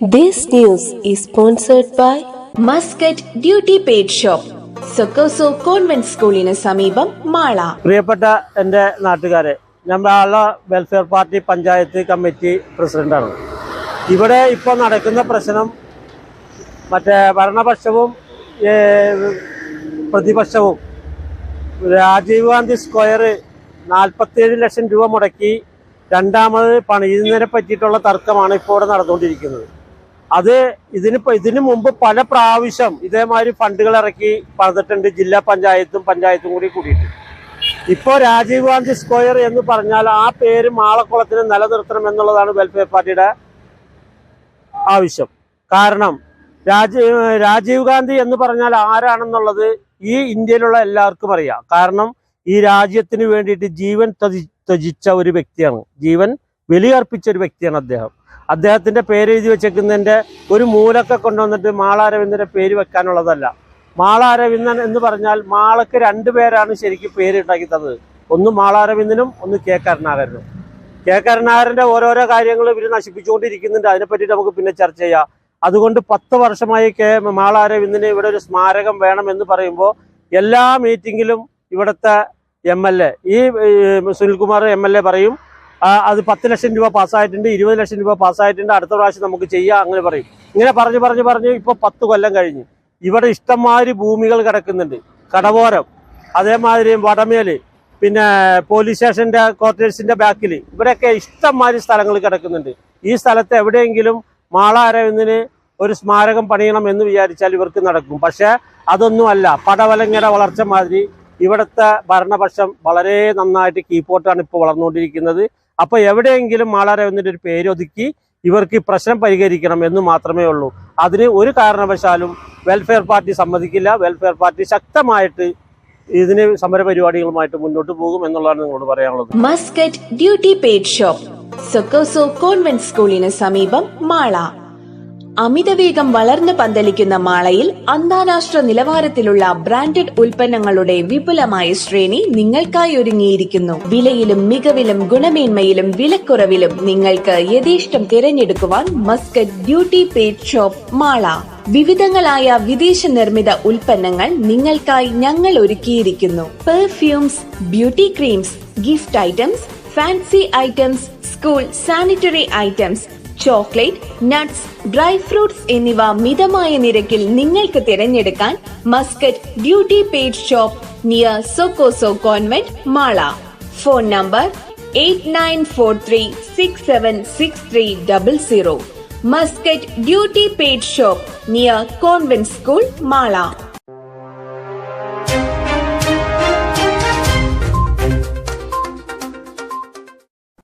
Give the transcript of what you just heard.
This news is sponsored by Muscat duty paid shop Socorro convent സ്കൂളിന് സമീപം മാള. പ്രിയപ്പെട്ട എന്റെ നാട്ടുകാരെ ഞാൻ വെൽഫെയർ പാർട്ടി പഞ്ചായത്ത് കമ്മിറ്റി പ്രസിഡന്റാണ് ഇവിടെ ഇപ്പോൾ നടക്കുന്ന പ്രശ്നം മറ്റേ ഭരണപക്ഷവും പ്രതിപക്ഷവും രാജീവ് ഗാന്ധി സ്ക്വയർ നാൽപ്പത്തിയേഴ് ലക്ഷം രൂപ മുടക്കി രണ്ടാമത് പണിയുന്നതിനെ പറ്റിയിട്ടുള്ള തർക്കമാണ് ഇപ്പോൾ ഇവിടെ നടന്നുകൊണ്ടിരിക്കുന്നത്. അത് ഇതിന് ഇതിനു മുമ്പ് പല പ്രാവശ്യം ഇതേമാതിരി ഫണ്ടുകൾ ഇറക്കി പറഞ്ഞിട്ടുണ്ട് ജില്ലാ പഞ്ചായത്തും പഞ്ചായത്തും കൂടി കൂടിയിട്ട്. ഇപ്പോ രാജീവ് ഗാന്ധി സ്ക്വയർ എന്ന് പറഞ്ഞാൽ ആ പേര് മാളക്കുളത്തിന് നിലനിർത്തണം എന്നുള്ളതാണ് വെൽഫെയർ പാർട്ടിയുടെ ആവശ്യം. കാരണം രാജീവ് രാജീവ് ഗാന്ധി എന്ന് പറഞ്ഞാൽ ആരാണെന്നുള്ളത് ഈ ഇന്ത്യയിലുള്ള എല്ലാവർക്കും അറിയാം. കാരണം ഈ രാജ്യത്തിന് വേണ്ടിയിട്ട് ജീവൻ ത്യജിച്ച ഒരു വ്യക്തിയാണ്. ജീവൻ ബലിയർപ്പിച്ച ഒരു വ്യക്തിയാണ് അദ്ദേഹം. അദ്ദേഹത്തിന്റെ പേര് എഴുതി വെച്ചേക്കുന്നതിന്റെ ഒരു മൂലൊക്കെ കൊണ്ടുവന്നിട്ട് മാളാരവിന്ദന്റെ പേര് വെക്കാനുള്ളതല്ല. മാളാരവിന്ദൻ എന്ന് പറഞ്ഞാൽ മാളക്ക് രണ്ടു പേരാണ് ശരിക്കും പേര് ഉണ്ടാക്കി തന്നത്. ഒന്ന് മാളാരവിന്ദനും ഒന്ന് കെ കരുണാകരനും. കെ കരുണാകരന്റെ ഓരോരോ കാര്യങ്ങൾ ഇവർ നശിപ്പിച്ചുകൊണ്ടിരിക്കുന്നുണ്ട്. അതിനെപ്പറ്റി നമുക്ക് പിന്നെ ചർച്ച ചെയ്യാം. അതുകൊണ്ട് പത്ത് വർഷമായി കെ മാളാരവിന്ദന് ഇവിടെ ഒരു സ്മാരകം വേണം എന്ന് പറയുമ്പോൾ എല്ലാ മീറ്റിങ്ങിലും ഇവിടുത്തെ എം എൽ എ ഈ സുനിൽകുമാർ എം എൽ എ പറയും അത് പത്ത് ലക്ഷം രൂപ പാസ്സായിട്ടുണ്ട് ഇരുപത് ലക്ഷം രൂപ പാസ്സായിട്ടുണ്ട് അടുത്ത പ്രാവശ്യം നമുക്ക് ചെയ്യാം അങ്ങനെ പറയും. ഇങ്ങനെ പറഞ്ഞു പറഞ്ഞു പറഞ്ഞു ഇപ്പൊ പത്ത് കൊല്ലം കഴിഞ്ഞ്. ഇവിടെ ഇഷ്ടംമാതിരി ഭൂമികൾ കിടക്കുന്നുണ്ട്. കടവോരം അതേമാതിരി വടമേൽ പിന്നെ പോലീസ് സ്റ്റേഷന്റെ ക്വാർട്ടേഴ്സിന്റെ ബാക്കിൽ ഇവിടെയൊക്കെ ഇഷ്ടംമാതിരി സ്ഥലങ്ങൾ കിടക്കുന്നുണ്ട്. ഈ സ്ഥലത്ത് എവിടെയെങ്കിലും മാള അരവിന്ദിന് ഒരു സ്മാരകം പണിയണം എന്ന് വിചാരിച്ചാൽ ഇവർക്ക് നടക്കും. പക്ഷെ അതൊന്നുമല്ല പടവലങ്ങയുടെ വളർച്ച മാതിരി ഇവിടുത്തെ ഭരണപക്ഷം വളരെ നന്നായിട്ട് കീപ്പോട്ടാണ് ഇപ്പോൾ വളർന്നുകൊണ്ടിരിക്കുന്നത്. അപ്പൊ എവിടെയെങ്കിലും മാളാരവിന്ദ്രന്റെ ഒരു പേരൊതുക്കി ഇവർക്ക് പ്രശ്നം പരിഹരിക്കണം എന്ന് മാത്രമേ ഉള്ളൂ. അതിന് ഒരു കാരണവശാലും വെൽഫെയർ പാർട്ടി സമ്മതിക്കില്ല. വെൽഫെയർ പാർട്ടി ശക്തമായിട്ട് ഇതിന് സമരപരിപാടികളുമായിട്ട് മുന്നോട്ട് പോകും എന്നുള്ളതാണ് നിങ്ങളോട് പറയാനുള്ളത്. Muscat duty paid shop. Socorro convent സ്കൂളിന് സമീപം മാള. അമിതവേഗം വളർന്നു പന്തലിക്കുന്ന മാളയിൽ അന്താരാഷ്ട്ര നിലവാരത്തിലുള്ള ബ്രാൻഡഡ് ഉൽപ്പന്നങ്ങളുടെ വിപുലമായ ശ്രേണി നിങ്ങൾക്കായി ഒരുങ്ങിയിരിക്കുന്നു. വിലയിലും മികവിലും ഗുണമേന്മയിലും വിലക്കുറവിലും നിങ്ങൾക്ക് യഥേഷ്ടം തിരഞ്ഞെടുക്കുവാൻ Muscat duty paid shop Mala. വിവിധങ്ങളായ വിദേശ നിർമ്മിത ഉൽപ്പന്നങ്ങൾ നിങ്ങൾക്കായി ഞങ്ങൾ ഒരുക്കിയിരിക്കുന്നു. Perfumes beauty creams gift items fancy items school sanitary items chocolate nuts dry fruits എന്നിവ മിതമായ നിരക്കിൽ നിങ്ങൾക്ക് തിരഞ്ഞെടുക്കാൻ Muscat duty paid shop near Socorro convent Mala. Phone number eight nine four three six seven six three double zero. Muscat duty paid shop near convent school Mala.